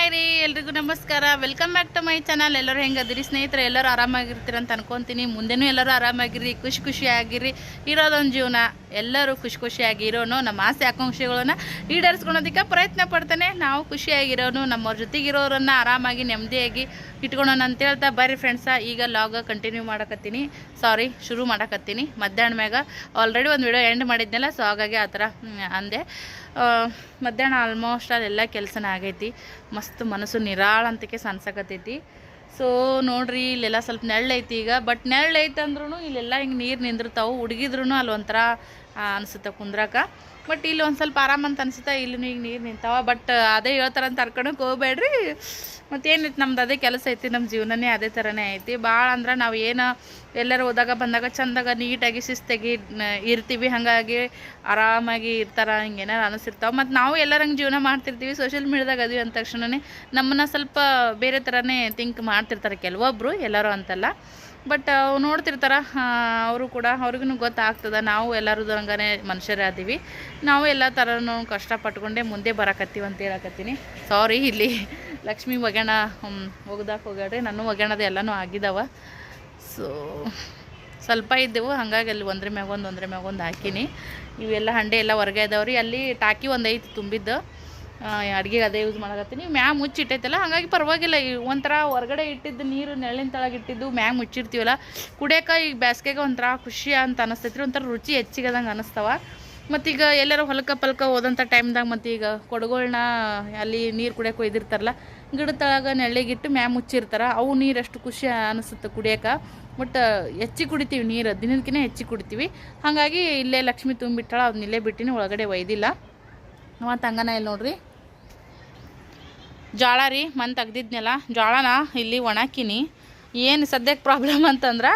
Hi ರೀ, ಎಲ್ರಿಗೂ ನಮಸ್ಕಾರ. Welcome back to my channel ಎಲ್ಲರೂ ಹೆಂಗದಿರಿ? ಸ್ನೇಹಿತರೆ, ಎಲ್ಲರೂ ಆರಾಮಾಗಿರ್ತೀರ ಅಂತ ಅನ್ಕೊಂತೀನಿ. ಮುಂದೆನೂ ಎಲ್ಲರೂ ಆರಾಮಾಗಿರಿ ಖುಷಿ ಖುಷಿಯಾಗಿರಿ ಇರೋದೊಂದು ಜೀವನ. ಎಲ್ಲರೂ ಖುಷಿ ಖುಷಿಯಾಗಿ ಇರೋನು. ನಮ್ಮ ಆಸೆ, ಆಕಾಂಕ್ಷೆಗಳನ್ನ ಈಡೇರಿಸ್ಕೊಳೋದಕ್ಕೆ ಪ್ರಯತ್ನ ಪಡ್ತಾನೆ. ನಾವು ಖುಷಿಯಾಗಿರೋನು. ನಮ್ಮವ್ರ ಜೊತೆಗಿರೋರನ್ನ ಆರಾಮಾಗಿ, ನೆಮ್ಮದಿಯಾಗಿ ಇಟ್ಕೊಳೋಣ ಅಂತ ಹೇಳ್ತಾ ಬರ್ರಿ ಫ್ರೆಂಡ್ಸ ಈಗ ಲಾಗ ಕಂಟಿನ್ಯೂ ಮಾಡಕತ್ತೀನಿ. ಸಾರಿ ಶುರು ಮಾಡಕತ್ತೀನಿ. ಮಧ್ಯಾಹ್ನ ಮ್ಯಾಗ ಆಲ್ರೆಡಿ ಒಂದು ವಿಡಿಯೋ ಎಂಡ್ ಮಾಡಿದ್ನಲ್ಲ ಸೊ ಹಾಗಾಗಿ ಆ ಥರ ಅಂದೆ. ಮಧ್ಯಾಹ್ನ ಆಲ್ಮೋಸ್ಟ್ ಅಲ್ಲೆಲ್ಲ ಕೆಲಸನ ಆಗೈತಿ. ಮಸ್ತ್ ಮನಸ್ಸು ನಿರಾಳಂತಕ್ಕೆ ಸನ್ಸಕತ್ತೈತಿ ಸೊ ನೋಡ್ರಿ, ಇಲ್ಲೆಲ್ಲ ಸ್ವಲ್ಪ ನೆರಳೈತಿ ಈಗ. ಬಟ್ ನೆರಳೈತೆ ಅಂದ್ರೂ ಇಲ್ಲೆಲ್ಲ ಹಿಂಗೆ ನೀರು ನಿಂದಿರ್ತಾವೆ. ಹುಡುಗಿದ್ರು ಅಲ್ಲಿ ಒಂಥರ ಅನ್ಸುತ್ತೆ ಕುಂದ್ರಾಕ. ಬಟ್ ಇಲ್ಲಿ ಒಂದು ಸ್ವಲ್ಪ ಆರಾಮ ಅಂತ ಅನಿಸುತ್ತೆ. ಇಲ್ಲಿ ಈಗ ನೀರು ನಿಂತಾವ. ಬಟ್ ಅದೇ ಹೇಳ್ತಾರೆ ಅಂತ ಹರ್ಕೊಂಡಕ್ಕೆ ಹೋಗ್ಬೇಡ್ರಿ ಮತ್ತೇನಿತ್ತು ನಮ್ದು ಅದೇ ಕೆಲಸ ಐತಿ. ನಮ್ಮ ಜೀವನನೇ ಅದೇ ಥರನೇ ಐತಿ. ಭಾಳ ಅಂದ್ರೆ ನಾವು ಏನು ಎಲ್ಲರೂ ಹೋದಾಗ ಬಂದಾಗ ಚಂದಾಗ ನೀಟಾಗಿ ಶಿಸ್ತಾಗಿ ಇರ್ತೀವಿ. ಹಾಗಾಗಿ ಆರಾಮಾಗಿ ಇರ್ತಾರ. ಹಿಂಗೇನಾರು ಅನಿಸಿರ್ತಾವೆ. ಮತ್ತು ನಾವು ಎಲ್ಲರಂಗೆ ಜೀವನ ಮಾಡ್ತಿರ್ತೀವಿ. ಸೋಷಿಯಲ್ ಮೀಡ್ಯಾದಾಗ ಅದೀವಿ ಅಂದ ತಕ್ಷಣವೇ ನಮ್ಮನ್ನ ಸ್ವಲ್ಪ ಬೇರೆ ಥರನೇ ಥಿಂಕ್ ಮಾಡ್ತಿರ್ತಾರೆ. ಕೆಲವೊಬ್ಬರು ಎಲ್ಲರೂ ಅಂತಲ್ಲ. ಬಟ್ ನೋಡ್ತಿರ್ತಾರೆ ಅವರು ಕೂಡ ಅವ್ರಿಗೂ ಗೊತ್ತಾಗ್ತದೆ, ನಾವು ಎಲ್ಲರೂ ಹಂಗಾನೆ ಮನುಷ್ಯರೇ ಆದೀವಿ ನಾವು ಎಲ್ಲ ಥರನೂ ಕಷ್ಟಪಟ್ಕೊಂಡೆ ಮುಂದೆ ಬರಕತ್ತೀವಿ ಅಂತ ಹೇಳಕತ್ತೀನಿ. ಸಾರಿ ಇಲ್ಲಿ ಲಕ್ಷ್ಮಿ ಒಗ್ಯಾಣ ಒಗ್ದಾಕ ಹೋಗ್ಯಾಡ್ರಿ ನಾನು ಒಗ್ಯಾಣದ ಎಲ್ಲನೂ ಆಗಿದ್ದಾವೆ ಸೊ ಸ್ವಲ್ಪ ಇದ್ದೆವು, ಹಾಗಾಗಿ ಅಲ್ಲಿ ಒಂದ್ರ ಮ್ಯಾಗೊಂದು ಒಂದ್ರ ಮ್ಯಾಗೊಂದು ಹಾಕಿನಿ. ಇವೆಲ್ಲ ಹಂಡೆ ಎಲ್ಲ ಹೊರಗೆ ಇದಾವ್ರಿ. ಅಲ್ಲಿ ಟಾಕಿ ಒಂದು ಐತಿ ತುಂಬಿದ್ದು. ಅಡುಗೆಗೆ ಅದೇ ಯೂಸ್ ಮಾಡಕತ್ತೀನಿ ಮ್ಯಾಗ ಮುಚ್ಚಿಟ್ಟೈತಲ್ಲ, ಹಾಗಾಗಿ ಪರವಾಗಿಲ್ಲ. ಈ ಒಂಥರ ಹೊರಗಡೆ ಇಟ್ಟಿದ್ದು ನೀರು ನೆರಳಿನ ತಳಗೆ ಇಟ್ಟಿದ್ದು ಮ್ಯಾಗ ಮುಚ್ಚಿರ್ತೀವಲ್ಲ ಕುಡಿಯೋಕೆ ಈಗ ಬ್ಯಾಸ್ಗೆಗೆ ಒಂಥರ ಖುಷಿ ಅಂತ ಅನಿಸ್ತೈತ್ರಿ, ಒಂಥರ ರುಚಿ ಹೆಚ್ಚಿಗದಂಗೆ ಅನಿಸ್ತವ. ಮತ್ತೀಗ ಎಲ್ಲರೂ ಹೊಲಕ್ಕೆ ಪಲ್ಕ ಹೋದಂಥ ಟೈಮ್ದಾಗ ಮತ್ತು ಈಗ ಕೊಡಗಳನ್ನ ಅಲ್ಲಿ ನೀರು ಕುಡಿಯೋಕೆ ಒಯ್ದಿರ್ತಾರಲ್ಲ ಗಿಡ ತಳಗ ನೆಳ್ಳಿಗಿಟ್ಟು ಮ್ಯಾಮ್ ಮುಚ್ಚಿರ್ತಾರೆ, ಅವು ನೀರು ಅಷ್ಟು ಖುಷಿ ಅನಿಸುತ್ತೆ ಕುಡಿಯೋಕೆ. ಬಟ್ ಹೆಚ್ಚಿ ಕುಡಿತೀವಿ ನೀರು ದಿನಕ್ಕಿಂತ ಹೆಚ್ಚಿ ಕುಡಿತೀವಿ. ಹಾಗಾಗಿ ಇಲ್ಲೇ ಲಕ್ಷ್ಮಿ ತುಂಬಿಟ್ಟಾಳ ಅದನ್ನ ಇಲ್ಲೇ ಬಿಟ್ಟಿನಿ, ಒಳಗಡೆ ಒಯ್ದಿಲ್ಲ. ಮತ್ತು ಹಂಗನ ಇಲ್ಲಿ ನೋಡ್ರಿ. ಜೋಳ ರೀ, ಮನ್ ತೆಗ್ದಿದ್ನಲ್ಲ, ಜೋಳನ ಇಲ್ಲಿ ಒಣಾಕಿನಿ ಏನು ಸದ್ಯಕ್ಕೆ ಪ್ರಾಬ್ಲಮ್ ಅಂತಂದ್ರೆ,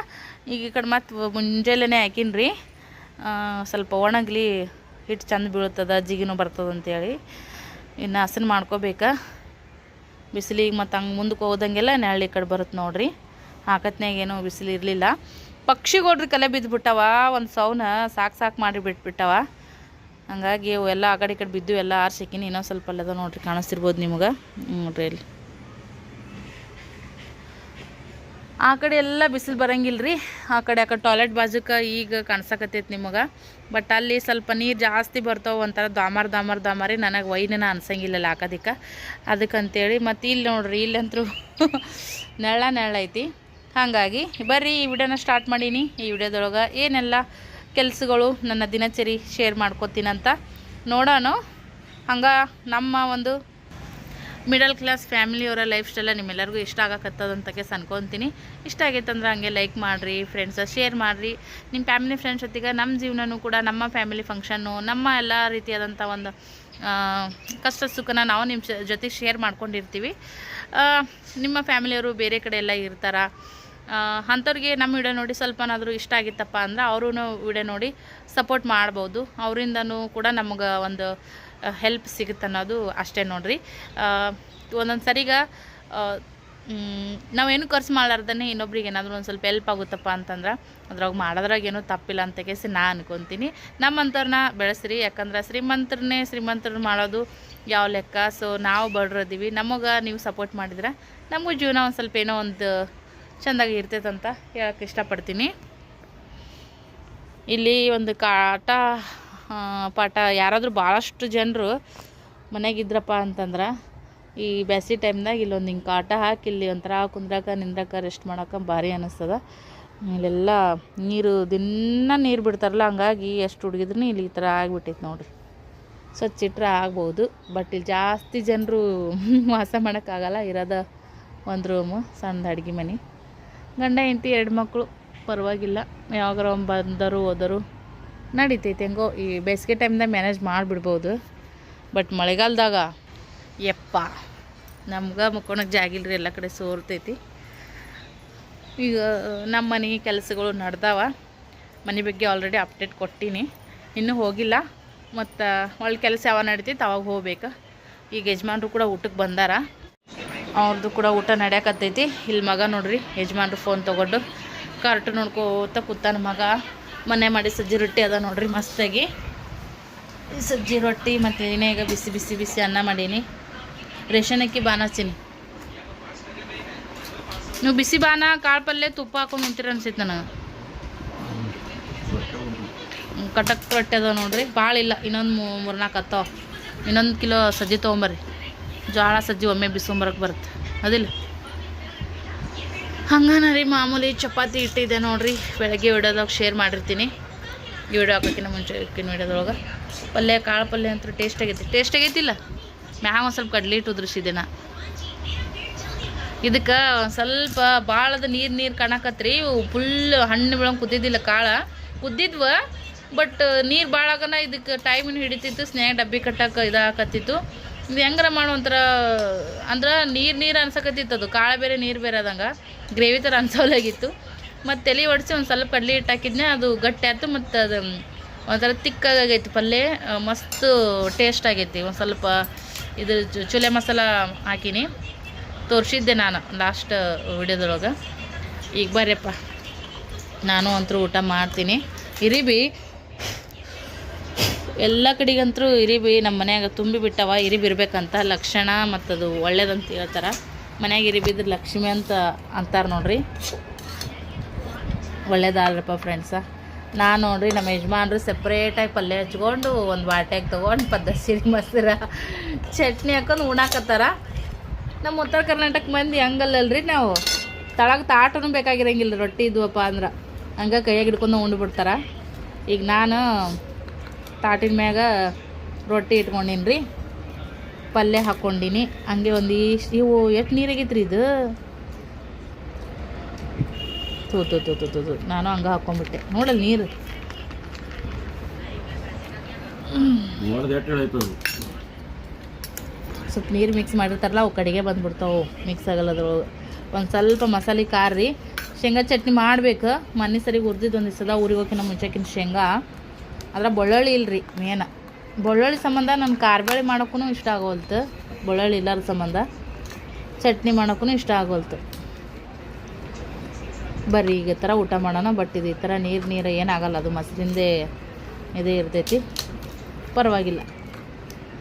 ಈಗ ಈ ಕಡೆ ಮತ್ತು ಮುಂಜಾನೆ ಹಾಕಿನಿ ರೀ ಸ್ವಲ್ಪ ಒಣಗ್ಲಿ ಹಿಟ್ಟು ಚಂದ ಬೀಳ್ತದ, ಜಿಗಿನೂ ಬರ್ತದೆ ಅಂತೇಳಿ. ಇನ್ನು ಹಸನ್ ಮಾಡ್ಕೋಬೇಕಾ. ಬಿಸಿಲಿಗೆ ಮತ್ತು ಹಂಗೆ ಮುಂದಕ್ಕೆ ಹೋದಂಗೆಲ್ಲ ನೆರಳು ಕಡೆ ಬರುತ್ತೆ ನೋಡ್ರಿ. ಹಾಕತ್ನ್ಯಾಗ ಏನೂ ಬಿಸಿಲು ಇರಲಿಲ್ಲ. ಪಕ್ಷಿಗೋಡ್ರಿ ಕಲೆ ಬಿದ್ದುಬಿಟ್ಟವ ಒಂದು ಸೌನ ಸಾಕು ಸಾಕು ಮಾಡಿ ಬಿಟ್ಬಿಟ್ಟವ. ಹಂಗಾಗಿ ಅವು ಎಲ್ಲ ಆ ಕಡೆ ಈ ಕಡೆ ಬಿದ್ದು ಎಲ್ಲ ಆರ್ಸಿಕ್ಕಿನಿ ಇನ್ನೊಂದು ಸ್ವಲ್ಪ ಅಲ್ಲದ ನೋಡ್ರಿ, ಕಾಣಿಸ್ತಿರ್ಬೋದು ನಿಮ್ಗೆ. ನೋಡ್ರಿ ಇಲ್ಲಿ. ಆ ಕಡೆ ಎಲ್ಲ ಬಿಸಿಲು ಬರಂಗಿಲ್ಲ ರೀ ಆ ಕಡೆ ಆ ಕಡೆ ಟಾಯ್ಲೆಟ್ ಬಾಜುಕ ಈಗ ಕಾಣಿಸಕತ್ತೈತಿ ನಿಮಗೆ. ಬಟ್ ಅಲ್ಲಿ ಸ್ವಲ್ಪ ನೀರು ಜಾಸ್ತಿ ಬರ್ತಾವೆ ಒಂಥರ ದಾಮಾರ್ ದಾಮಾರ್ ದಾಮಾರಿ ನನಗೆ ವೈನ ಅನ್ಸಂಗಿಲ್ಲ ಹಾಕೋದಿಕ್ಕೆ ಅದಕ್ಕಂತೇಳಿ ಮತ್ತು ಇಲ್ಲಿ ನೋಡ್ರಿ ಇಲ್ಲಂತರೂ ನೆಳ ನೆಳ ಐತಿ ಹಾಗಾಗಿ ಬರ್ರಿ ಈ ವಿಡಿಯೋನ ಸ್ಟಾರ್ಟ್ ಮಾಡೀನಿ. ಈ ವಿಡಿಯೋದೊಳಗೆ ಏನೆಲ್ಲ ಕೆಲಸಗಳು ನನ್ನ ದಿನಚರಿ ಶೇರ್ ಮಾಡ್ಕೋತೀನಂತ. ನೋಡೋಣ ಹಂಗೆ ನಮ್ಮ ಒಂದು ಮಿಡಲ್ ಕ್ಲಾಸ್ ಫ್ಯಾಮಿಲಿಯವರ ಲೈಫ್ ಸ್ಟೈಲ ನಿಮ್ಮೆಲ್ಲರಿಗೂ ಇಷ್ಟ ಆಗಕತ್ತದಂತಕ್ಕೆ ಅನ್ಕೊತೀನಿ ಇಷ್ಟ ಆಗೈತಂದ್ರೆ ಹಂಗೆ ಲೈಕ್ ಮಾಡಿರಿ ಫ್ರೆಂಡ್ಸ್ ಶೇರ್ ಮಾಡಿರಿ. ನಿಮ್ಮ ಫ್ಯಾಮಿಲಿ ಫ್ರೆಂಡ್ಸ್ ಜೊತೆಗೆ ನಮ್ಮ ಜೀವನನೂ ಕೂಡ ನಮ್ಮ ಫ್ಯಾಮಿಲಿ ಫಂಕ್ಷನ್ನು ನಮ್ಮ ಎಲ್ಲ ರೀತಿಯಾದಂಥ ಒಂದು ಕಷ್ಟ ಸುಖನ ನಾವು ನಿಮ್ಮ ಜೊತೆ ಶೇರ್ ಮಾಡ್ಕೊಂಡಿರ್ತೀವಿ. ನಿಮ್ಮ ಫ್ಯಾಮಿಲಿಯವರು ಬೇರೆ ಕಡೆ ಎಲ್ಲ ಇರ್ತಾರ? ಅಂಥವ್ರಿಗೆ ನಮ್ಮ ವಿಡಿಯೋ ನೋಡಿ ಸ್ವಲ್ಪನಾದರೂ ಇಷ್ಟ ಆಗಿತ್ತಪ್ಪ ಅಂದ್ರೆ ಅವರೂ ವಿಡಿಯೋ ನೋಡಿ ಸಪೋರ್ಟ್ ಮಾಡ್ಬೋದು. ಅವರಿಂದನೂ ಕೂಡ ನಮಗೆ ಒಂದು ಹೆಲ್ಪ್ ಸಿಗುತ್ತೆ ಅನ್ನೋದು ಅಷ್ಟೇ ನೋಡ್ರಿ. ಒಂದೊಂದು ಸರಿಗ ನಾವೇನು ಖರ್ಚು ಮಾಡಲಾರ್ದೇ ಇನ್ನೊಬ್ರಿಗೆ ಏನಾದರೂ ಒಂದು ಸ್ವಲ್ಪ ಹೆಲ್ಪ್ ಆಗುತ್ತಪ್ಪ ಅಂತಂದ್ರೆ ಅದ್ರಾಗ ಮಾಡೋದ್ರಾಗ ಏನೂ ತಪ್ಪಿಲ್ಲ ಅಂತ ಕೇಸಿ ನಾ ಅನ್ಕೊತೀನಿ. ನಮ್ಮಂಥವ್ರನ್ನ ಬೆಳೆಸ್ರಿ, ಯಾಕಂದ್ರೆ ಶ್ರೀಮಂತರನ್ನೇ ಶ್ರೀಮಂತರು ಮಾಡೋದು ಯಾವ ಲೆಕ್ಕ? ಸೊ ನಾವು ಬಡ್ರದೀವಿ. ನಮಗೆ ನೀವು ಸಪೋರ್ಟ್ ಮಾಡಿದ್ರೆ ನಮಗೂ ಜೀವನ ಒಂದು ಸ್ವಲ್ಪ ಏನೋ ಒಂದು ಚೆಂದಾಗಿ ಇರ್ತೈತಂತ ಹೇಳಕ್ಕೆ ಇಷ್ಟಪಡ್ತೀನಿ. ಇಲ್ಲಿ ಒಂದು ಕಾಟ ಪಾಠ. ಯಾರಾದರೂ ಭಾಳಷ್ಟು ಜನರು ಮನೆಗಿದ್ರಪ್ಪ ಅಂತಂದ್ರೆ ಈ ಬ್ಯಾಸಿ ಟೈಮ್ದಾಗ ಇಲ್ಲೊಂದು ಹಿಂಗೆ ಕಾಟ ಹಾಕಿ ಇಲ್ಲಿ ಒಂಥರ ಕುಂದ್ರಾಕ, ನಿಂದ್ರಾಕ, ರೆಸ್ಟ್ ಮಾಡೋಕೆ ಭಾರಿ ಅನ್ನಿಸ್ತದ ಇಲ್ಲೆಲ್ಲ ನೀರು ದಿನ ನೀರು ಬಿಡ್ತಾರಲ್ಲ, ಹಂಗಾಗಿ ಎಷ್ಟು ಹುಡುಗಿದ್ರು ಇಲ್ಲಿ ಈ ಥರ ಆಗಿಬಿಟ್ಟೈತೆ ನೋಡಿರಿ. ಸ್ವಚ್ಛ ಇಟ್ರೆ ಆಗ್ಬೋದು, ಬಟ್ ಇಲ್ಲಿ ಜಾಸ್ತಿ ಜನರು ವಾಸ ಮಾಡೋಕ್ಕಾಗಲ್ಲ ಇರೋದ ಒಂದು ರೂಮು ಸಣ್ಣ ಅಡುಗೆ ಮನೆ. ಗಂಡ, ಹೆಂಡತಿ, ಎರಡು ಮಕ್ಕಳು. ಪರವಾಗಿಲ್ಲ. ಯಾವಾಗಾರ ಒಮ್ಮೆ ಬಂದರು, ಹೋದರು. ನಡೀತೈತೆ ಹೆಂಗೋ. ಈ ಬೇಸಿಗೆ ಟೈಮ್ದಾಗ ಮ್ಯಾನೇಜ್ ಮಾಡಿಬಿಡ್ಬೋದು. ಬಟ್ ಮಳೆಗಾಲದಾಗ, ಯಪ್ಪ, ನಮ್ಗೆ ಮುಕ್ಕೊಳಕ್ಕೆ ಜಾಗಿಲ್ರಿ ಎಲ್ಲ ಕಡೆ ಸೋರ್ತೈತಿ. ಈಗ ನಮ್ಮ ಮನೆ ಕೆಲಸಗಳು ನಡ್ದಾವ. ಮನೆ ಬಗ್ಗೆ ಆಲ್ರೆಡಿ ಅಪ್ಡೇಟ್ ಕೊಟ್ಟೀನಿ. ಇನ್ನೂ ಹೋಗಿಲ್ಲ. ಮತ್ತು ಒಳ್ಳೆ ಕೆಲಸ ಯಾವಾಗ ನಡೀತೈತೆ, ಅವಾಗ ಹೋಗ್ಬೇಕು. ಈಗ ಯಜಮಾನ್ರು ಕೂಡ ಊಟಕ್ಕೆ ಬಂದಾರ. ಅವ್ರದ್ದು ಕೂಡ ಊಟ ನಡೆಯಕತ್ತೈತಿ. ಇಲ್ಲಿ ಮಗ ನೋಡ್ರಿ, ಯಜಮಾನ್ರು ಫೋನ್ ತೊಗೊಂಡು. ಕಾರ್ಟು ನೋಡ್ಕೋತ ಕೂತಾನ ಮಗ. ಮನೆ ಮಾಡಿ ಸಜ್ಜಿ ರೊಟ್ಟಿ ಅದ ನೋಡ್ರಿ ಮಸ್ತಾಗಿ. ಸಜ್ಜಿ ರೊಟ್ಟಿ ಮತ್ತು ಏನೇ ಈಗ ಬಿಸಿ ಬಿಸಿ ಬಿಸಿ ಅನ್ನ ಮಾಡೀನಿ. ರೇಷನ್ ಅಕ್ಕಿ ಬಾನ ಹಚ್ಚೀನಿ. ನೀವು ಬಿಸಿ ಬಾನ ಕಾಳು ಪಲ್ಯ ತುಪ್ಪ ಹಾಕೊಂಡು ಉಂತೀರ ಅನ್ಸೈತೆ ನನಗೆ. ಕಟಕ್ ರೊಟ್ಟಿ ಅದಾವ ನೋಡ್ರಿ. ಭಾಳ ಇಲ್ಲ ಇನ್ನೊಂದು ಮೂರ್ನಾಲ್ಕು ಹತ್ತವ. ಇನ್ನೊಂದು ಕಿಲೋ ಸಜ್ಜಿ ತೊಗೊಂಬರ್ರಿ. ಜೋಳ ಸಜ್ಜಿ ಒಮ್ಮೆ ಬಿಸ್ಕೊಂಬರಕ್ಕೆ ಬರುತ್ತೆ. ಅದಿಲ್ಲ. ಹಂಗನ ರೀ ಮಾಮೂಲಿ ಚಪಾತಿ ಇಟ್ಟಿದೆ ನೋಡಿರಿ. ಬೆಳಗ್ಗೆ ವಿಡಿಯೋದಾಗ ಶೇರ್ ಮಾಡಿರ್ತೀನಿ. ಈ ವಿಡಿಯೋ ಹಾಕೋಕ್ಕಿಂತ ಮುಂಚೆ ಇಕ್ಕಿನ ವಿಡಿಯೋದೊಳಗೆ. ಪಲ್ಯ, ಕಾಳು ಪಲ್ಯ ಅಂತೂ ಟೇಸ್ಟ್ ಆಗೈತಿ. ಟೇಸ್ಟ್ ಆಗೈತಿಲ್ಲ. ಮ್ಯಾಗ ಒಂದು ಸ್ವಲ್ಪ ಕಡ್ಲಿ ಇಟ್ಟು ಉದ್ರಿಸಿದೆ ನಾ ಇದಕ್ಕೆ ಒಂದು ಸ್ವಲ್ಪ ಭಾಳದ ನೀರು ನೀರು ಕಾಣಕತ್ರಿ. ಫುಲ್ ಹಣ್ಣು ಬೆಳಂಗೆ ಕುದ್ದಿದ್ದಿಲ್ಲ ಕಾಳು. ಕುದ್ದಿದ್ವ ಬಟ್ ನೀರು ಭಾಳಾಗನ ಇದಕ್ಕೆ ಟೈಮಿನ ಹಿಡಿತಿತ್ತು. ಸ್ನೇಹ ಡಬ್ಬಿ ಕಟ್ಟಕ್ಕೆ ಇದಾಕತ್ತಿತ್ತು. ಇದು ಹೆಂಗಾರ ಮಾಡೋ ಒಂಥರ, ಅಂದ್ರೆ ನೀರು ನೀರು ಅನ್ಸಕತ್ತಿತ್ತು ಅದು. ಕಾಳು ಬೇರೆ, ನೀರು ಬೇರೆ ಆದಂಗೆ. ಗ್ರೇವಿ ಥರ ಅನ್ಸೋಲಾಗಿತ್ತು. ಮತ್ತು ತಲೆ ಒಡಿಸಿ ಒಂದು ಸ್ವಲ್ಪ ಕಡ್ಲಿ ಹಿಟ್ಟು ಹಾಕಿದ್ನೇ ಅದು ಗಟ್ಟಿ ಆಯ್ತು, ಮತ್ತು ಅದು ಒಂಥರ ತಿಕ್ಕಾಗೈತಿ ಪಲ್ಯ ಮಸ್ತ್ ಟೇಸ್ಟ್ ಆಗೈತಿ. ಒಂದು ಸ್ವಲ್ಪ ಇದು ಚುಲೆ ಮಸಾಲ ಹಾಕಿನಿ. ತೋರಿಸಿದ್ದೆ ನಾನು ಲಾಸ್ಟ್ ವಿಡಿಯೋದೊಳಗೆ. ಈಗ ಬರ್ರಿಯಪ್ಪ ನಾನು ಅಂತೂ ಊಟ ಮಾಡ್ತೀನಿ. ಇರಿಬಿ ಎಲ್ಲ ಕಡೆಗಂತೂ ಇರಿಬಿ ನಮ್ಮ ಮನ್ಯಾಗ ತುಂಬಿ ಬಿಟ್ಟವ ಇರಿಬಿ ಇರಬೇಕಂತ ಲಕ್ಷಣ ಮತ್ತು ಅದು ಒಳ್ಳೇದಂತ ಹೇಳ್ತಾರೆ. ಮನ್ಯಾಗ ಇರಿಬಿದ್ರೆ ಲಕ್ಷ್ಮಿ ಅಂತ ಅಂತಾರೆ ನೋಡ್ರಿ. ಒಳ್ಳೇದಲ್ರಪ್ಪ ಫ್ರೆಂಡ್ಸ ನಾನು ನೋಡ್ರಿ ನಮ್ಮ ಯಜಮಾನ್ರು ಸಪ್ರೇಟಾಗಿ ಪಲ್ಯ ಹಚ್ಕೊಂಡು ಒಂದು ಬಾಟ್ಯಾಗ ತೊಗೊಂಡು ಪದ್ದಸಿರಿ ಮೊಸರ ಚಟ್ನಿ ಹಾಕೊಂಡು ಉಣಾಕತ್ತಾರ. ನಮ್ಮ ಉತ್ತರ ಕರ್ನಾಟಕ ಮಂದಿ ಹಂಗಲ್ಲಲ್ರಿ ನಾವು. ತಳಗ ತಾಟನೂ ಬೇಕಾಗಿರಂಗಿಲ್ಲ ರೊಟ್ಟಿ ಇದ್ವಪ್ಪ ಅಂದ್ರೆ. ಹಂಗೆ ಕೈಯಾಗ ಹಿಡ್ಕೊಂಡು ಉಂಡ್ಬಿಡ್ತಾರ ಈಗ ನಾನು ತಾಟಿನ ಮ್ಯಾಗ ರೊಟ್ಟಿ ಇಟ್ಕೊಂಡೀನಿ ರೀ ಪಲ್ಯ ಹಾಕ್ಕೊಂಡಿನಿ. ಹಂಗೆ ಒಂದಿಷ್ಟು ಇವು ಎಷ್ಟು ನೀರಾಗೈತ್ರಿ ಇದು? ತೂ ತೂ ತೂ ತೂ. ನಾನು ಹಂಗೆ ಹಾಕ್ಕೊಂಡ್ಬಿಟ್ಟೆ ನೋಡಲ್ಲ ನೀರು. ಸ್ವಲ್ಪ ನೀರು ಮಿಕ್ಸ್ ಮಾಡಿರ್ತಾರಲ್ಲ ಅವು ಕಡೆಗೆ ಬಂದ್ಬಿಡ್ತಾವೆ. ಮಿಕ್ಸ್ ಆಗಲ್ಲ ಅದ್ರೊಳಗೆ. ಒಂದು ಸ್ವಲ್ಪ ಮಸಾಲೆ ಖಾರ ರೀ. ಶೇಂಗಾ ಚಟ್ನಿ ಮಾಡ್ಬೇಕು. ಮನೆ ಸರಿ ಹುರಿದಿದ್ದು ಒಂದು ದಿವಸದ ಊರಿಗೆ ಹೋಗಿನ ಮುಂಚೆಕಿನ ಶೇಂಗಾ. ಅದ್ರ ಬೆಳ್ಳುಳ್ಳಿ ಇಲ್ರಿ ಮೇನ ಬೆಳ್ಳುಳ್ಳಿ ಸಂಬಂಧ ನನ್ನ ಕಾರ್ಬೇಳಿ ಮಾಡೋಕ್ಕೂ ಇಷ್ಟ ಆಗೋಲ್ತು. ಬೆಳ್ಳುಳ್ಳಿ ಇಲ್ಲರ ಸಂಬಂಧ ಚಟ್ನಿ ಮಾಡೋಕ್ಕೂ ಇಷ್ಟ ಆಗೋಲ್ತು. ಬರ್ರಿ ಈಗ ಥರ ಊಟ ಮಾಡೋಣ, ಬಟ್ ಇದು ಈ ಥರ ನೀರು ನೀರು ಏನಾಗಲ್ಲ ಅದು ಮೊಸರಿಂದೇ ಇದೇ ಇರ್ತೈತಿ. ಪರವಾಗಿಲ್ಲ.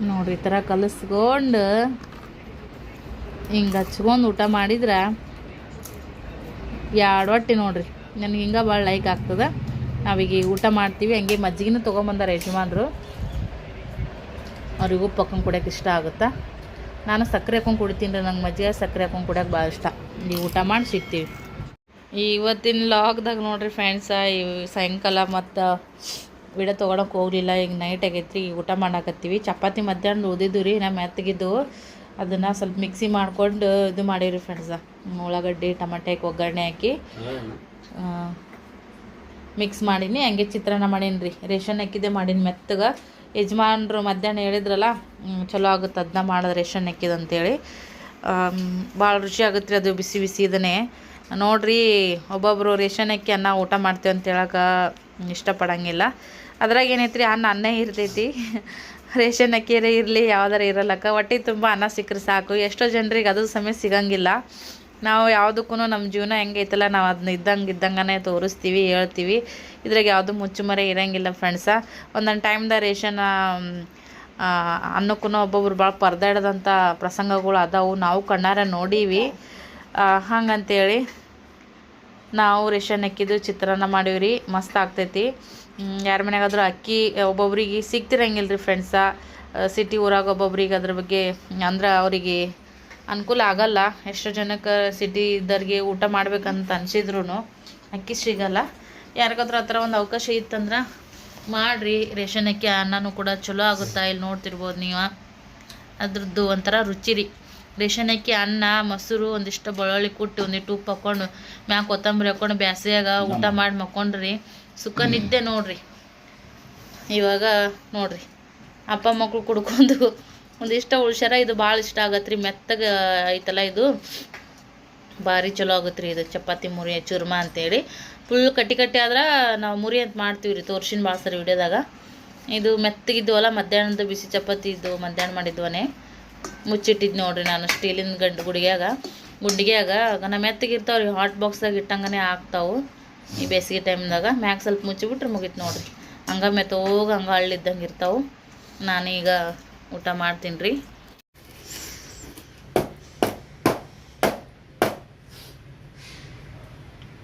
ನೋಡ್ರಿ ಈ ಥರ ಕಲಿಸ್ಕೊಂಡು ಹಿಂಗೆ ಹಚ್ಕೊಂಡು ಊಟ ಮಾಡಿದ್ರೆ ಎರಡು ಹೊಟ್ಟೆ ನೋಡ್ರಿ. ನನಗೆ ಹಿಂಗೆ ಭಾಳ ಲೈಕ್ ಆಗ್ತದೆ. ನಾವೀಗ ಊಟ ಮಾಡ್ತೀವಿ. ಹಂಗೆ ಮಜ್ಜಿಗೆನೂ ತೊಗೊಂಬಂದಾರ ಯಜಮಾನ್ರು. ಅವ್ರಿಗೂ ಪಕ್ಕಂಗೆ ಕುಡಿಯೋಕೆ ಇಷ್ಟ ಆಗುತ್ತಾ? ನಾನು ಸಕ್ಕರೆ ಹಾಕೊಂಡು ಕುಡಿತೀನಿ ರೀ. ನಂಗೆ ಮಜ್ಜಿಗೆ ಸಕ್ಕರೆ ಹಾಕೊಂಡು ಕುಡಿಯೋಕೆ ಭಾಳ ಇಷ್ಟ. ನೀವು ಊಟ ಮಾಡಿ ಸಿಗ್ತೀವಿ. ಇವತ್ತಿನ ಲಾಗ್ದಾಗ ನೋಡ್ರಿ ಫ್ರೆಂಡ್ಸ ಈ ಸಾಯಂಕಾಲ ಮತ್ತು ವಿಡಿಯೋ ತೊಗೊಳಕ್ಕೆ ಹೋಗಲಿಲ್ಲ. ಈಗ ನೈಟ್ ಆಗೈತ್ರಿ. ಈಗ ಊಟ ಮಾಡಾಕತ್ತೀವಿ. ಚಪಾತಿ ಮಧ್ಯಾಹ್ನ ಓದಿದ್ದು ರೀ. ನಾ ಮೆತ್ತಗಿದ್ದು. ಅದನ್ನು ಸ್ವಲ್ಪ ಮಿಕ್ಸಿ ಮಾಡ್ಕೊಂಡು ಇದು ಮಾಡೀವಿ ಫ್ರೆಂಡ್ಸ ಉಳ್ಳಾಗಡ್ಡಿ ಟಮಾಟೆ ಒಗ್ಗರಣೆ ಹಾಕಿ. ಮಿಕ್ಸ್ ಮಾಡೀನಿ. ಹಂಗೆ ಚಿತ್ರಾನ್ನ ಮಾಡೀನಿ ರೀ ರೇಷನ್ ಅಕ್ಕಿದೆ ಮಾಡೀನಿ ಮೆತ್ತಗೆ. ಯಜಮಾನ್ರು ಮಧ್ಯಾಹ್ನ ಹೇಳಿದ್ರಲ್ಲ ಚಲೋ ಆಗುತ್ತೆ ಅದನ್ನ ಮಾಡೋದು ರೇಷನ್ ಅಕ್ಕಿದು ಅಂತೇಳಿ. ಭಾಳ ರುಚಿ ಆಗುತ್ತೆ ರೀ ಅದು ಬಿಸಿ ಬಿಸಿ ಇದನ್ನೇ. ನೋಡ್ರಿ ಒಬ್ಬೊಬ್ಬರು ರೇಷನ್ ಅಕ್ಕಿ ಅನ್ನ ಊಟ ಮಾಡ್ತೇವೆ ಅಂತ ಹೇಳಕ್ಕೆ ಇಷ್ಟಪಡಂಗಿಲ್ಲ. ಅದ್ರಾಗ ಏನೈತ್ರಿ, ಅನ್ನ ಅನ್ನೇ ಇರ್ತೈತಿ. ರೇಷನ್ ಅಕ್ಕಿರೆ ಇರಲಿ, ಯಾವ್ದಾರ ಇರಲ್ಲಕ್ಕ. ಹೊಟ್ಟೆ ತುಂಬ ಅನ್ನ ಸಿಕ್ಕರೆ ಸಾಕು. ಎಷ್ಟೋ ಜನರಿಗೆ ಅದು ಸಮಯ ಸಿಗಂಗಿಲ್ಲ. ನಾವು ಯಾವುದಕ್ಕೂ ನಮ್ಮ ಜೀವನ ಹೆಂಗೈತಲ್ಲ ನಾವು ಅದನ್ನ ಇದ್ದಂಗೆ ಇದ್ದಂಗೆ ತೋರಿಸ್ತೀವಿ, ಹೇಳ್ತೀವಿ. ಇದ್ರಾಗ ಯಾವುದು ಮುಚ್ಚುಮರೆ ಇರೋಂಗಿಲ್ಲ ಫ್ರೆಂಡ್ಸ ಒಂದೊಂದು ಟೈಮ್ದ ರೇಷನ್ ಅನ್ನಕ್ಕೂ ಒಬ್ಬೊಬ್ರು ಭಾಳ ಪರದಾಡೋದಂಥ ಪ್ರಸಂಗಗಳು ಅದಾವು. ನಾವು ಕಣ್ಣಾರ ನೋಡೀವಿ. ಹಂಗಂತೇಳಿ ನಾವು ರೇಷನ್ ಅಕ್ಕಿದು ಚಿತ್ರಾನ್ನ ಮಾಡೀವ್ರಿ ಮಸ್ತ್ ಆಗ್ತೈತಿ. ಯಾರ ಮನೆಗಾದರೂ ಅಕ್ಕಿ, ಒಬ್ಬೊಬ್ರಿಗೆ ಸಿಗ್ತಿರಂಗಿಲ್ಲ ರೀ ಫ್ರೆಂಡ್ಸ ಸಿಟಿ ಊರಾಗ ಒಬ್ಬೊಬ್ರಿಗೆ ಅದ್ರ ಬಗ್ಗೆ, ಅಂದ್ರೆ ಅವರಿಗೆ ಅನುಕೂಲ ಆಗಲ್ಲ. ಎಷ್ಟೋ ಜನಕ್ಕೆ ಸಿಟಿ ಇದ್ದವ್ರಿಗೆ ಊಟ ಮಾಡ್ಬೇಕಂತ ಅನಿಸಿದ್ರು ಅಕ್ಕಿ ಸಿಗಲ್ಲ. ಯಾರಿಗಾದ್ರೂ ಆ ಥರ ಒಂದು ಅವಕಾಶ ಇತ್ತಂದ್ರೆ ಮಾಡಿರಿ. ರೇಷನ್ ಅಕ್ಕಿ ಅನ್ನನೂ ಕೂಡ ಚಲೋ ಆಗುತ್ತಾ ಇಲ್ಲಿ ನೋಡ್ತಿರ್ಬೋದು ನೀವು. ಅದ್ರದ್ದು ಒಂಥರ ರುಚಿ ರೀ ರೇಷನ್ ಅಕ್ಕಿ ಅನ್ನ ಮೊಸರು ಒಂದಿಷ್ಟು ಬೆಳ್ಳುಳ್ಳಿ ಕುಟ್ಟಿ ಒಂದಿಷ್ಟು ಉಪ್ಪು ಹಾಕ್ಕೊಂಡು ಮ್ಯಾಗ ಕೊತ್ತಂಬರಿ ಹಾಕ್ಕೊಂಡು ಬ್ಯಾಸಿಯಾಗ ಊಟ ಮಾಡಿ ಮಕ್ಕೊಂಡ್ರಿ. ಸುಖ ನಿದ್ದೆ ನೋಡ್ರಿ. ಇವಾಗ ನೋಡ್ರಿ. ಅಪ್ಪ ಮಕ್ಕಳು ಕುಡ್ಕೊಂಡು ಒಂದಿಷ್ಟ ಉಳ್ಸ್ಯಾರ, ಇದು ಭಾಳ ಇಷ್ಟ ಆಗತ್ತೆ ರೀ ಮೆತ್ತಗೆ ಐತಲ್ಲ ಇದು. ಭಾರಿ ಚಲೋ ಆಗುತ್ತೆ ರೀ ಇದು. ಚಪಾತಿ, ಮುರಿ, ಚುರ್ಮಾ ಅಂತೇಳಿ. ಫುಲ್ ಕಟ್ಟಿ ಕಟ್ಟಿ ಆದ್ರೆ ನಾವು ಮುರಿ ಅಂತ ಮಾಡ್ತೀವಿ ರೀ ತೋರ್ಸಿನ ಭಾಳ ವಿಡಿಯೋದಾಗ. ಇದು ಮೆತ್ತಗಿದ್ವಲ್ಲ ಮಧ್ಯಾಹ್ನದ ಬಿಸಿ ಚಪಾತಿ ಇದ್ದು ಮಧ್ಯಾಹ್ನ ಮಾಡಿದ್ವನೇ. ಮುಚ್ಚಿಟ್ಟಿದ್ದು ನೋಡ್ರಿ ನಾನು ಸ್ಟೀಲಿನ ಗಂಡು ಗುಡಿಗ್ಯಾಗ. ಗುಂಡಿಗೆಯಾಗ ನಾ ಮೆತ್ತಗಿರ್ತಾವ ರೀ ಹಾಟ್ ಬಾಕ್ಸ್ದಾಗ ಇಟ್ಟಂಗನೆ ಆಗ್ತಾವೆ. ಈ ಬೇಸಿಗೆ ಟೈಮ್ದಾಗ. ಮ್ಯಾಗ ಸ್ವಲ್ಪ ಮುಚ್ಚಿಬಿಟ್ರೆ ಮುಗೀತು ನೋಡ್ರಿ. ಹಂಗೆ ಮೆತ್ತೋಗಿ ಹಂಗೆ ಹಳ್ಳಿದ್ದಂಗೆ ಇರ್ತಾವೆ. ನಾನೀಗ ಊಟ ಮಾಡ್ತೀನಿ ರೀ.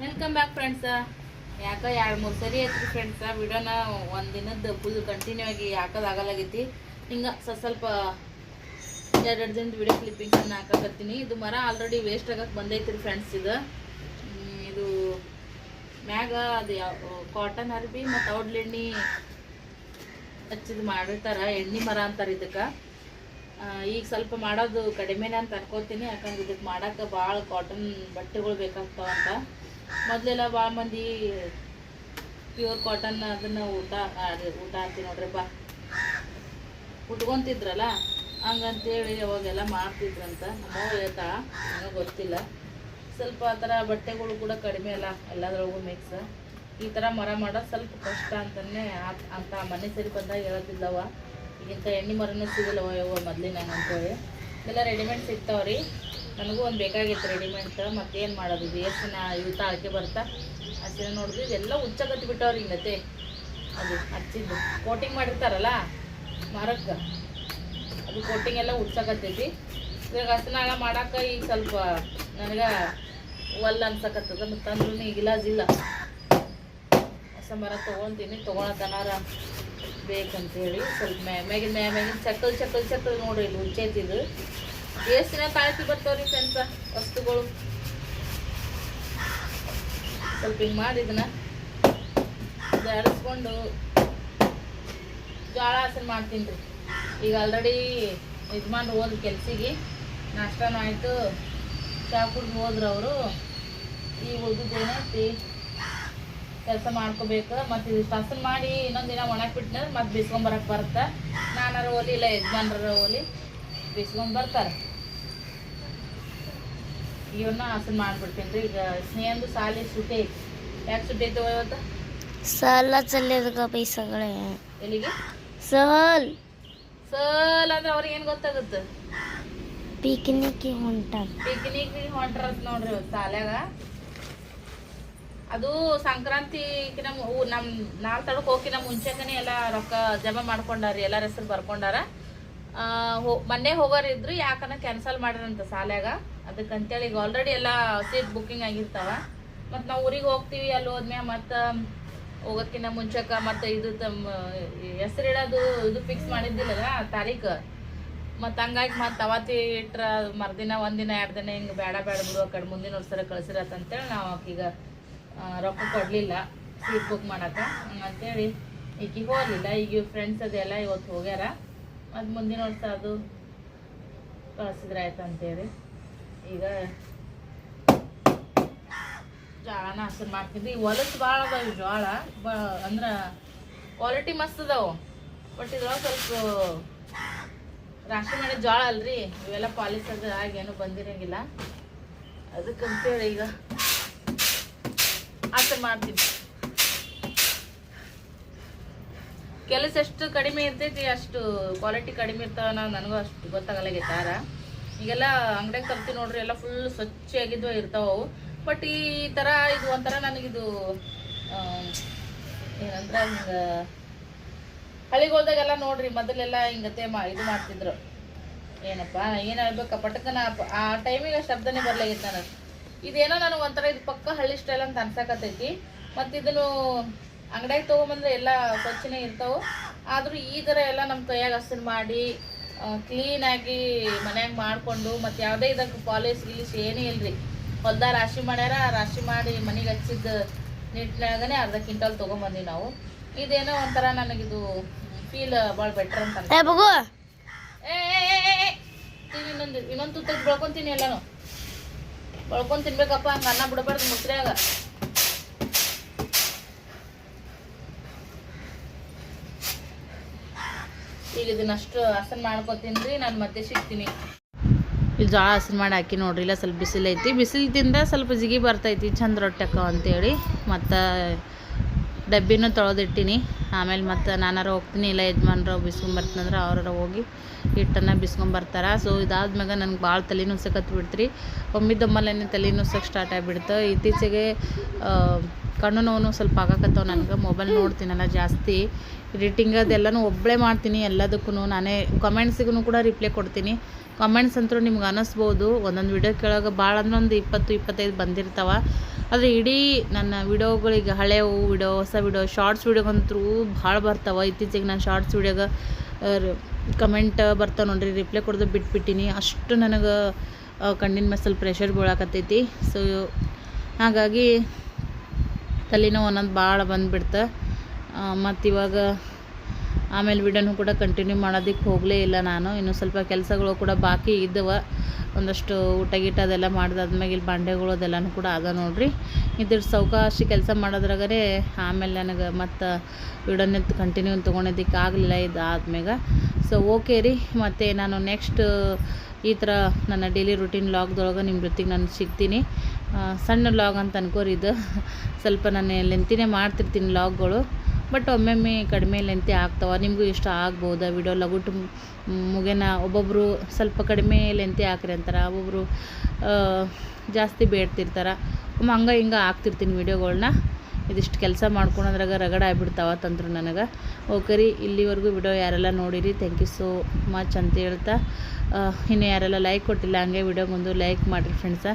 ವೆಲ್ಕಮ್ ಬ್ಯಾಕ್ ಫ್ರೆಂಡ್ಸ ಯಾಕೆ ಎರಡು ಮೂರು ಸರಿ ಐತ್ರಿ ಫ್ರೆಂಡ್ಸ ವಿಡಿಯೋನ ಒಂದು ದಿನದ ಫುಲ್ ಕಂಟಿನ್ಯೂ ಆಗಿ ಹಾಕೋದಾಗಲಾಗೈತಿ ಹಿಂಗೆ ಸ್ವಲ್ಪ ಎರಡೆರಡು ದಿನದ ವಿಡಿಯೋ ಕ್ಲಿಪ್ಪಿಂಗ್ಸನ್ನು ಹಾಕಕತ್ತೀನಿ. ಇದು ಮರ ಆಲ್ರೆಡಿ ವೇಸ್ಟ್ ಆಗಕ್ಕೆ ಬಂದೈತಿ ಫ್ರೆಂಡ್ಸ್ ಇದು. ಇದು ಮ್ಯಾಗ ಅದು ಯಾವ ಕಾಟನ್ ಅರ್ಬಿ ಮತ್ತು ಔಡ್ಲೆಣ್ಣೆ ಹಚ್ಚಿದ್ ಮಾಡಿರ್ತಾರ, ಎಣ್ಣೆ ಮರ ಅಂತಾರೆ ಇದಕ್ಕೆ. ಈಗ ಸ್ವಲ್ಪ ಮಾಡೋದು ಕಡಿಮೆನೇ ಅಂತ ಅನ್ಕೋತೀನಿ, ಯಾಕಂದ್ರೆ ಇದಕ್ಕೆ ಮಾಡಕ್ಕೆ ಭಾಳ ಕಾಟನ್ ಬಟ್ಟೆಗಳು ಬೇಕಾಗ್ತಾವಂತ ಮೊದಲೆಲ್ಲ ಭಾಳ ಮಂದಿ ಪ್ಯೂರ್ ಕಾಟನ್ ಅದನ್ನು ಊಟ ಊಟ ಅಂತೀವಿ ನೋಡ್ರಿಪ್ಪ ಉಟ್ಕೊಂತಿದ್ರಲ್ಲ, ಹಂಗಂತೇಳಿ ಅವಾಗೆಲ್ಲ ಮಾಡ್ತಿದ್ರಂತ. ನಮ್ಮವ್ವ ಹೇಳ್ತಾ ನನಗೆ ಗೊತ್ತಿಲ್ಲ. ಸ್ವಲ್ಪ ಆ ಥರ ಬಟ್ಟೆಗಳು ಕೂಡ ಕಡಿಮೆ ಅಲ್ಲ, ಎಲ್ಲದ್ರೊಳಗೂ ಮಿಕ್ಸ್ ಈ ಥರ ಮರ ಮಾಡೋದು ಸ್ವಲ್ಪ ಕಷ್ಟ ಅಂತಲೇ ಅಂತ ಮನೆ ಸರಿ ಬಂದಾಗ ಹೇಳೋದಿಲ್ಲವ ಈಗಿಂತ ಎಣ್ಣೆ ಮರನೂ ಸಿಗಲ್ಲವ ಯವ್ವ ನಾನು ಅಂತೇಳಿ ರೆಡಿಮೆಂಟ್ ರೆಡಿಮೇಡ್ ಸಿಗ್ತಾವ್ರಿ ನನಗೂ ಒಂದು ಬೇಕಾಗಿತ್ತು ರೆಡಿಮೇಡ್ ಮತ್ತೇನು ಮಾಡೋದು? ಇದು ಎಷ್ಟು ದಿನ ಇವು ಆಳ್ಕೆ ಬರ್ತಾ ಹಸಿರ ನೋಡಿದ್ವಿ ಇದೆಲ್ಲ ಉಚ್ಚಗತ್ತಿ ಬಿಟ್ಟವ್ರಿ ಹಿಂಗತೆ ಅದು ಹಚ್ಚಿದ್ದು. ಕೋಟಿಂಗ್ ಮಾಡಿರ್ತಾರಲ್ಲ, ಮರಕ್ಕೆ. ಅದು ಕೋಟಿಂಗ್ ಎಲ್ಲ ಉಚ್ಚಕತ್ತೈತಿ ಇವಾಗ ಹಸನಾಗ ಮಾಡಕ್ಕೆ ಈಗ ಸ್ವಲ್ಪ ನನಗೆ ಒಲ್ಲ ಅನ್ಸಕತ್ತದ, ಮತ್ತು ಅಂದ್ರೂ ಈಗ ಇಲಾಜಿಲ್ಲ ಹೊಸ ತೊಗೊಂತೀನಿ ತೊಗೊಳ್ತೀನಿ ತೊಗೊಳತನಾರ ಬೇಕಂತೇಳಿ ಸ್ವಲ್ಪ ಮ್ಯಾ ಮ್ಯಾಗಿನ ಮ್ಯಾ, ಮ್ಯಾಗಿನ ಚಕ್ಕಲ್ ಚಕ್ಕಲ್ ಚಕ್ಕಲ್ ನೋಡ್ರಿ ಇಲ್ಲಿ ಉಚ್ಚೈತಿದು ಎಷ್ಟು ದಿನ ತಾಳ್ತಿ ಬರ್ತಾವ್ರಿ ಫ್ರೆಂಡ್ಸ, ವಸ್ತುಗಳು? ಸ್ವಲ್ಪ ಹಿಂಗೆ ಮಾಡಿ ಇದನ್ನ ಜಾಡಿಸ್ಕೊಂಡು ಜೋಳ ಹಸನ್ ಮಾಡ್ತೀನಿ ರೀ. ಈಗ ಆಲ್ರೆಡಿ ಯಜಮಾನ್ರು ಹೋದ್ ಕೆಲ್ಸಿಗೆ, ನಾಷ್ಟನೂ ಆಯಿತು, ಚಾ ಕುಡ್ದು ಹೋದ್ರು ಅವರು. ಈಗ ಕೆಲಸ ಮಾಡ್ಕೋಬೇಕು ಮತ್ತು ಇದು ಹಸನ್ ಮಾಡಿ ಇನ್ನೊಂದು ದಿನ ಒಣಗಿ ಬಿಟ್ನಂದ್ರೆ ಮತ್ತೆ ಬಿಸ್ಕೊಂಬರಕ್ಕೆ ಬರುತ್ತೆ. ನಾನಾರ ಹೋಲಿ ಇಲ್ಲ ಯಜಮಾನ್ರ ಹೋಲಿ ಬಿಸ್ಕೊಂಬರ್ತಾರೆ ಇವನ್ನ ಹಸನ್ ಮಾಡಿಬಿಡ್ತೀನಿ ರೀ. ಈಗ ಸ್ನೇಹಂದು ಸಾಲಿ ಸುಟ್ಟಿ ಐತಿ. ಯಾಕೆ ಸುಟ್ಟಿ ಐತಿ ಇವತ್ತು? ಸಾಲ ಚಲ್ಲದಕ್ಕ ಪೈಸಗಳೇ. ಎಲ್ಲಿಗೆ? ಸಲ್ ಸಲ್ ಅಂದ್ರೆ ಅವ್ರಿಗೆ ಏನು ಗೊತ್ತಾಗುತ್ತೆ? ಪಿಕ್ನಿಕ್ ಹೊಂಟ ಪಿಕ್ನಿಕ್ ಹೊಂಟ್ರ ನೋಡ್ರಿ ಇವತ್ತು ಸಾಲ್ಯಾಗ ಅದು ಸಂಕ್ರಾಂತಿಕಿನ ಮು- ಊ- ನಮ್ ನಾಲ್ ತಡಕ್ ಹೋಗಿನ ಮುಂಚೆನೇ ಎಲ್ಲ ರೊಕ್ಕ ಜಮಾ ಮಾಡ್ಕೊಂಡಾರಿ ಎಲ್ಲಾರ ಹೆಸರು ಬರ್ಕೊಂಡಾರ. ಹೋ- ಮೊನ್ನೆ ಹೋಗೋರ್ ಇದ್ರು ಯಾಕನ ಕ್ಯಾನ್ಸಲ್ ಮಾಡ್ಯಾರಂತ ಸಾಲ್ಯಾಗ. ಅದಕ್ಕಂತೇಳಿ ಈಗ ಆಲ್ರೆಡಿ ಎಲ್ಲ ಸೀಟ್ ಬುಕ್ಕಿಂಗ್ ಆಗಿರ್ತಾವ. ಮತ್ತು ನಾವು ಊರಿಗೆ ಹೋಗ್ತೀವಿ ಅಲ್ಲಿ ಹೋದ್ಮ್ಯಾಗ ಮತ್ತು ಹೋಗೋಕ್ಕಿಂತ ಮುಂಚೆಕ ಮತ್ತು ಇದು ತಮ್ಮ ಹೆಸರು ಇಡೋದು ಇದು ಫಿಕ್ಸ್ ಮಾಡಿದ್ದಿಲ್ಲಲ್ಲ ತಾರೀಕು. ಮತ್ತು ಹಂಗಾಗಿ ಮತ್ತೆ ಅವತ್ತಿ ಇಟ್ರ ಮರ್ದಿನ ಒಂದಿನ ಎರಡು ದಿನ ಹಿಂಗೆ ಬೇಡ ಬೇಡ ಬಿಡು ಆ ಕಡೆ ಮುಂದಿನ ವರ್ಷರ ಕಳಿಸಿರತ್ತಂತೇಳಿ ನಾವು ಆ, ರೊಕ್ಕ ಕೊಡಲಿಲ್ಲ ಸೀಟ್ ಬುಕ್ ಮಾಡಕ್ಕೆ. ಅಂತೇಳಿ ಈಕಿಗೆ ಹೋಗಲಿಲ್ಲ. ಈಗ ಫ್ರೆಂಡ್ಸ್ ಅದೆಲ್ಲ ಇವತ್ತು ಹೋಗ್ಯಾರ. ಮತ್ತು ಮುಂದಿನ ವರ್ಷ ಅದು ಕಳಿಸಿದ್ರೆ ಆಯ್ತು ಅಂತೇಳಿ. ಈಗ ಜೋಳನ ಹಸರು ಮಾಡ್ತಿದ್ವಿ. ಹೊಲಸು ಭಾಳ ಅದಾವ ಜೋಳ. ಬ, ಅಂದ್ರೆ ಕ್ವಾಲಿಟಿ ಮಸ್ತ್ ಅದಾವೆ. ಬಟ್ ಇದ್ರೊಳಗೆ ಸ್ವಲ್ಪ ರಾಶಿ ಮಾಡಿದ ಜೋಳ ಅಲ್ರಿ. ಇವೆಲ್ಲ ಪಾಲಿಸ್ ಅದು ಆಗೇನು ಬಂದಿರಂಗಿಲ್ಲ. ಅದಕ್ಕಂತೇಳಿ ಈಗ ಆಸೆ ಮಾಡ್ತೀವಿ ಕೆಲಸ ಎಷ್ಟು ಕಡಿಮೆ ಇರ್ತೈತಿ, ಅಷ್ಟು ಕ್ವಾಲಿಟಿ ಕಡಿಮೆ ಇರ್ತಾವ ನನಗೂ ಅಷ್ಟು ಗೊತ್ತಾಗಲ್ಲ ಯಾರ. ಈಗೆಲ್ಲ ಅಂಗಡಿಯಾಗ ತರ್ತೀವಿ ನೋಡ್ರಿ, ಎಲ್ಲ ಫುಲ್ ಸ್ವಚ್ಛಾಗಿದ್ವ ಇರ್ತಾವ ಅವು. ಬಟ್ ಈ ಥರ ಇದು ಒಂಥರ ನನಗಿದು ಏನಂದ್ರೆ ಹಿಂಗೆ ಹಳ್ಳಿಗಳ್ದಾಗೆಲ್ಲ ನೋಡ್ರಿ, ಮೊದಲೆಲ್ಲ ಹಿಂಗತೆ ಮಾ, ಇದು ಮಾಡ್ತಿದ್ರು. ಏನಪ್ಪ, ಏನು ಹೇಳ್ಬೇಕ, ಪಟಕನ ಆ ಟೈಮಿಗೆ ಶಬ್ದನೇ ಬರ್ಲಾಗಿತ್ತು ನನಗೆ. ಇದೇನೋ ನನಗೆ ಒಂಥರ ಇದು ಪಕ್ಕ ಹಳ್ಳಿ ಸ್ಟೈಲ್ ಅಂತ ಅನ್ಸಕತ್ತೈತಿ ಮತ್ತು ಇದನ್ನು ಅಂಗಡಿಯಾಗ ತೊಗೊಂಬಂದ್ರೆ ಎಲ್ಲ ಸ್ವಚ್ಛನೇ ಇರ್ತಾವೆ ಆದರೂ ಈ ಥರ ಎಲ್ಲ ನಮ್ಮ ಕೈಯಾಗ ಹಸಿರು ಮಾಡಿ ಕ್ಲೀನಾಗಿ ಮನ್ಯಾಗ ಮಾಡಿಕೊಂಡು ಮತ್ತು ಯಾವುದೇ ಇದಕ್ಕೆ ಪಾಲಿಸ್ ಗಿಲಿಸ್ ಏನೂ ರೀ ಹೊಲ್ದಾಗ ರಾಶಿ ಮಾಡ್ಯಾರ ರಾಶಿ ಮಾಡಿ ಮನೆಗೆ ಹಚ್ಚಿದ ನಿಟ್ಟಿನಾಗನೇ ಅರ್ಧ ಕ್ವಿಂಟಲ್ ತೊಗೊಂಬಂದ್ವಿ ನಾವು ಇದೇನೋ ಒಂಥರ ನನಗಿದು ಫೀಲ್ ಭಾಳ ಬೆಟ್ರ್ ಅಂತ. ಇನ್ನೊಂದು ಇನ್ನೊಂದು ತೆಗೆದು ಬೆಳ್ಕೊತೀನಿ ಎಲ್ಲಾನು ಬೆಳ್ಕೊಂಡ್ ತಿನ್ಬೇಕಪ್ಪ, ಹಂಗ ಅನ್ನ ಬಿಡಬಾರ್ದು ಮುಸ್ರಿಯಾಗ ಈಗ ಇದನ್ನಷ್ಟು ಹಸನ್ ಮಾಡ್ಕೊತೀನಿ ರೀ ನಾನು ಮತ್ತೆ ಸಿಗ್ತೀನಿ. ಇಲ್ಲಿ ಜ್ವಾಳ ಹಸನ್ ಮಾಡಿ ಹಾಕಿ ನೋಡ್ರಿ, ಇಲ್ಲ ಸ್ವಲ್ಪ ಬಿಸಿಲು ಐತಿ. ಬಿಸಿಲಿಂದ ಸ್ವಲ್ಪ ಜಿಗಿ ಬರ್ತೈತಿ, ಚಂದ ರೊಟ್ಟಕ್ಕ ಅಂತೇಳಿ. ಮತ್ತು ಡಬ್ಬಿನೂ ತೊಳೆದಿಟ್ಟಿನಿ. ಆಮೇಲೆ ಮತ್ತು ನಾನಾರ ಹೋಗ್ತೀನಿ, ಇಲ್ಲ ಯಜಮಾನ್ರು ಬಿಸ್ಕೊಂಬರ್ತೀನಂದ್ರೆ ಅವ್ರ ಹೋಗಿ ಹಿಟ್ಟನ್ನು ಬಿಸ್ಕೊಂಬರ್ತಾರೆ ಸೊ ಇದಾದ್ಮ್ಯಾಗ ನನಗೆ ಭಾಳ ತಲೆ ಬಿಡ್ತೀರಿ ಬಿಡ್ತ್ರಿ. ಒಮ್ಮಿದ್ದೊಮ್ಮಲ್ಲೇ ತಲೆ ಸ್ಟಾರ್ಟ್ ಆಗಿಬಿಡ್ತು. ಇತ್ತೀಚೆಗೆ ಕಣ್ಣು ನೋವು ಸ್ವಲ್ಪ ಆಗಾಕತ್ತವ ನನಗೆ. ಮೊಬೈಲ್ ನೋಡ್ತೀನಲ್ಲ ಜಾಸ್ತಿ. ಎಡಿಟಿಂಗ್ ಅದೆಲ್ಲನೂ ಒಬ್ಬಳೇ ಮಾಡ್ತೀನಿ ಎಲ್ಲದಕ್ಕೂ ನಾನೇ ಕಮೆಂಟ್ಸಿಗೂ ಕೂಡ ರಿಪ್ಲೈ ಕೊಡ್ತೀನಿ. ಕಮೆಂಟ್ಸ್ ಅಂತೂ ನಿಮ್ಗೆ ಅನ್ನಿಸ್ಬೋದು ಒಂದೊಂದು ವಿಡಿಯೋ ಕೆಳಗೆ ಭಾಳ ಅಂದ್ರೆ ಒಂದು ಇಪ್ಪತ್ತು, ಇಪ್ಪತ್ತೈದು ಬಂದಿರ್ತಾವೆ. ಆದರೆ ಇಡೀ ನನ್ನ ವಿಡಿಯೋಗಳಿಗೆ ಹಳೆವು ವಿಡಿಯೋ, ಹೊಸ ವಿಡಿಯೋ ಶಾರ್ಟ್ಸ್ ವಿಡಿಯೋಗಂತೂ ಭಾಳ ಬರ್ತಾವೆ. ಇತ್ತೀಚೆಗೆ ನಾನು ಶಾರ್ಟ್ಸ್ ವಿಡಿಯೋಗೆ ಕಮೆಂಟ್ ಬರ್ತಾವೆ ನೋಡ್ರಿ ರಿಪ್ಲೈ ಕೊಡೋದು ಬಿಟ್ಬಿಟ್ಟಿನಿ. ಅಷ್ಟು ನನಗೆ ಕಣ್ಣಿನ ಮೇಲೆ ಸ್ವಲ್ಪ ಪ್ರೆಷರ್ ಬೀಳಾಕತ್ತೈತಿ. ಸೊ ಹಾಗಾಗಿ ತಲೆನೋವು ಅನ್ನೋದು ಭಾಳ ಬಂದ್ಬಿಡ್ತ. ಮತ್ತು ಇವಾಗ ಆಮೇಲೆ ವಿಡಿಯೋನು ಕೂಡ ಕಂಟಿನ್ಯೂ ಮಾಡೋದಕ್ಕೆ ಹೋಗಲೇ ಇಲ್ಲ ನಾನು. ಇನ್ನು ಸ್ವಲ್ಪ ಕೆಲಸಗಳು ಕೂಡ ಬಾಕಿ ಇದ್ದವ. ಒಂದಷ್ಟು ಊಟ ಗೀಟ ಅದೆಲ್ಲ ಮಾಡಿದಾದ್ಮೇಲೆ ಇಲ್ಲಿ ಬಾಂಡೆಗಳು ಅದೆಲ್ಲನೂ ಕೂಡ ಆಗ ನೋಡ್ರಿ. ಇದ್ರ ಸೌಕಾಶಿ ಕೆಲಸ ಮಾಡೋದ್ರಾಗರೆ ಆಮೇಲೆ ನನಗೆ ಮತ್ತು ವಿಡಿಯೋನ ಕಂಟಿನ್ಯೂ ತೊಗೊಳೋದಕ್ಕೆ ಆಗಲಿಲ್ಲ ಇದಾದ್ಮೇಲೆ ಸೊ ಓಕೆ ರೀ. ಮತ್ತು ನಾನು ನೆಕ್ಸ್ಟ್ ಈ ಥರ ನನ್ನ ಡೈಲಿ ರುಟೀನ್ ಲಾಗ್ದೊಳಗೆ ನಿಮ್ಮ ಜೊತೆಗೆ ನಾನು ಸಿಗ್ತೀನಿ. ಸಣ್ಣ ಲಾಗ್ ಅಂತ ಅನ್ಕೋರಿ ಇದು. ಸ್ವಲ್ಪ ನಾನು ಲೆಂತಿನೇ ಮಾಡ್ತಿರ್ತೀನಿ ಲಾಗ್ಗಳು ಬಟ್ ಒಮ್ಮೊಮ್ಮೆ ಕಡಿಮೆ ಲೆಂತಿ ಆಗ್ತಾವೆ, ನಿಮಗೂ ಇಷ್ಟ ಆಗ್ಬೋದು? ವಿಡಿಯೋ ಲಗುಟು ಮುಗೇನ ಒಬ್ಬೊಬ್ಬರು ಸ್ವಲ್ಪ ಕಡಿಮೆ ಲೆಂತೆ ಹಾಕ್ರಿ ಅಂತಾರೆ ಒಬ್ಬೊಬ್ಬರು ಜಾಸ್ತಿ ಬೇಡ್ತಿರ್ತಾರೆ. ಒಮ್ಮೆ ಹಂಗೆ ಹಿಂಗೆ ಹಾಕ್ತಿರ್ತೀನಿ ವಿಡಿಯೋಗಳ್ನ ಇದಿಷ್ಟು ಕೆಲಸ ಮಾಡ್ಕೊಳೋದ್ರಾಗ ರಗಡ ಆಗ್ಬಿಡ್ತಾವ ತಂದ್ರು ನನಗೆ. ಓಕೆ ರೀ ಇಲ್ಲಿವರೆಗೂ ವಿಡಿಯೋ ಯಾರೆಲ್ಲ ನೋಡಿರಿ ಥ್ಯಾಂಕ್ ಯು ಸೋ ಮಚ್ ಅಂತ ಹೇಳ್ತಾ ಇನ್ನು ಯಾರೆಲ್ಲ ಲೈಕ್ ಕೊಟ್ಟಿಲ್ಲ, ಹಂಗೆ ವಿಡಿಯೋಗೊಂದು ಲೈಕ್ ಮಾಡಿರಿ ಫ್ರೆಂಡ್ಸ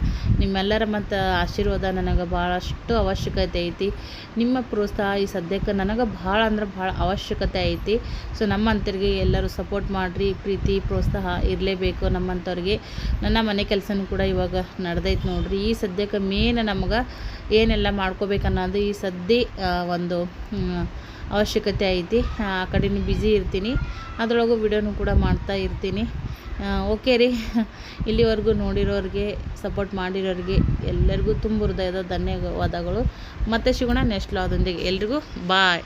ನಿಮ್ಮೆಲ್ಲರ ಮತ್ತು ಆಶೀರ್ವಾದ ನನಗೆ ಭಾಳಷ್ಟು ಅವಶ್ಯಕತೆ ಐತಿ. ನಿಮ್ಮ ಪ್ರೋತ್ಸಾಹ ಈ ಸದ್ಯಕ್ಕೆ ನನಗೆ ಭಾಳ ಅಂದ್ರೆ ಭಾಳ ಅವಶ್ಯಕತೆ ಐತಿ. ಸೊ ನಮ್ಮಂತರಿಗೆ ಎಲ್ಲರೂ ಸಪೋರ್ಟ್ ಮಾಡಿರಿ, ಪ್ರೀತಿ, ಪ್ರೋತ್ಸಾಹ ಇರಲೇಬೇಕು ನಮ್ಮಂಥವ್ರಿಗೆ ನನ್ನ ಮನೆ ಕೆಲಸನೂ ಕೂಡ ಇವಾಗ ನಡೆದೈತೆ ನೋಡಿರಿ. ಈ ಸದ್ಯಕ್ಕೆ ಮೇನ್ ನಮ್ಗೆ ಏನೆಲ್ಲ ಮಾಡ್ಕೋಬೇಕನ್ನೋದು ಈ ಸದ್ಯ ಒಂದು ಅವಶ್ಯಕತೆ ಐತಿ. ಆ ಕಡೆನೂ ಬ್ಯುಸಿ ಇರ್ತೀನಿ. ಅದರೊಳಗೂ ವಿಡಿಯೋನು ಕೂಡ ಮಾಡ್ತಾ ಇರ್ತೀನಿ. ಓಕೆ ರೀ. ಇಲ್ಲಿವರೆಗೂ ನೋಡಿರೋರಿಗೆ ಸಪೋರ್ಟ್ ಮಾಡಿರೋರಿಗೆ ಎಲ್ಲರಿಗೂ ತುಂಬ ಹೃದಯದ ಧನ್ಯವಾದಗಳು. ಮತ್ತೆ ಸಿಗೋಣ ನೆಕ್ಸ್ಟ್ ಲಾದೊಂದಿಗೆ ಎಲ್ರಿಗೂ ಬಾಯ್